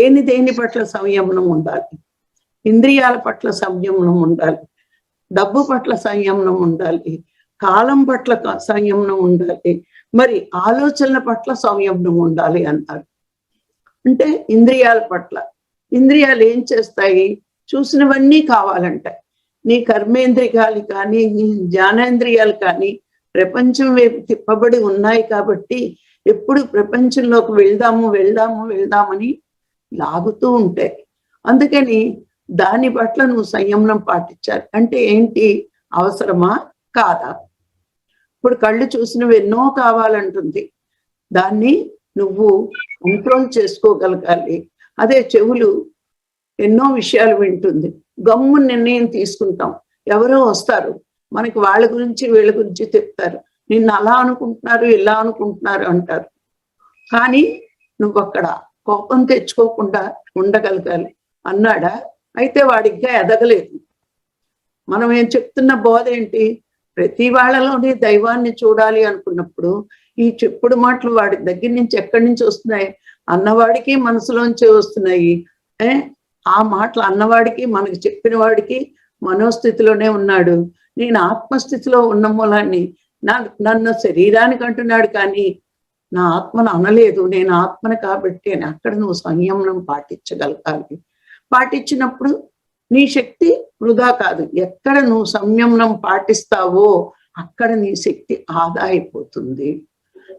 దేని దేని పట్ల సంయమనం ఉండాలి? ఇంద్రియాల పట్ల సంయమనం ఉండాలి. డబ్బు పట్ల సంయమనం ఉండాలి. కాలం పట్ల సంయమనం ఉండాలి. మరి ఆలోచనల పట్ల సంయమనం ఉండాలి అన్నారు. అంటే ఇంద్రియాల పట్ల. ఇంద్రియాలు ఏం చేస్తాయి? చూసినవన్నీ కావాలంటాయి నీ కర్మేంద్రియాలు కానీ నీ జ్ఞానేంద్రియాలు కానీ ప్రపంచం వైపు తిప్పబడి ఉన్నాయి కాబట్టి ఎప్పుడు ప్రపంచంలోకి వెళ్దాము వెళ్దాము వెళ్దామని లాగుతూ ఉంటాయి. అందుకని దాని పట్ల నువ్వు సంయమనం పాటించాలి. అంటే ఏంటి? అవసరమా? కాదా? ఇప్పుడు కళ్ళు చూసినవి ఎన్నో కావాలంటుంది. దాన్ని నువ్వు కంట్రోల్ చేసుకోగలగాలి. అదే చెవులు ఎన్నో విషయాలు వింటుంది. గమ్ము నిర్ణయం తీసుకుంటాం. ఎవరో వస్తారు. మనకి వాళ్ళ గురించి వీళ్ళ గురించి చెప్తారు. నిన్ను అలా అనుకుంటున్నారు ఇలా అనుకుంటున్నారు అంటారు. కానీ నువ్వు అక్కడ కోపం తెచ్చుకోకుండా ఉండగలగాలి అన్నాడా? అయితే వాడిగా ఎదగలేదు. మనం ఏం చెప్తున్న బోధ ఏంటి? ప్రతి వాళ్ళలోనే దైవాన్ని చూడాలి అనుకున్నప్పుడు ఈ చెప్పుడు మాటలు వాడి దగ్గర నుంచి ఎక్కడి నుంచి వస్తున్నాయి? అన్నవాడికి మనసులోంచి వస్తున్నాయి. ఏ? ఆ మాటలు అన్నవాడికి మనకి చెప్పిన వాడికి మనోస్థితిలోనే ఉన్నాడు. నేను ఆత్మస్థితిలో ఉన్న మూలాన్ని నా నన్ను శరీరానికి అంటున్నాడు కానీ నా ఆత్మను అనలేదు నేను ఆత్మను కాబట్టి అని అక్కడ నువ్వు సంయమనం పాటించగలగాలి. పాటించినప్పుడు నీ శక్తి వృధా కాదు. ఎక్కడ నువ్వు సంయమనం పాటిస్తావో అక్కడ నీ శక్తి ఆదా అయిపోతుంది.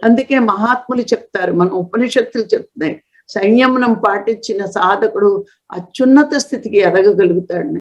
అందుకే మహాత్ములు చెప్తారు మన ఉపనిషత్తులు చెప్తున్నాయి సంయమనం పాటించిన సాధకుడు అత్యున్నత స్థితికి ఎదగగలుగుతాడు.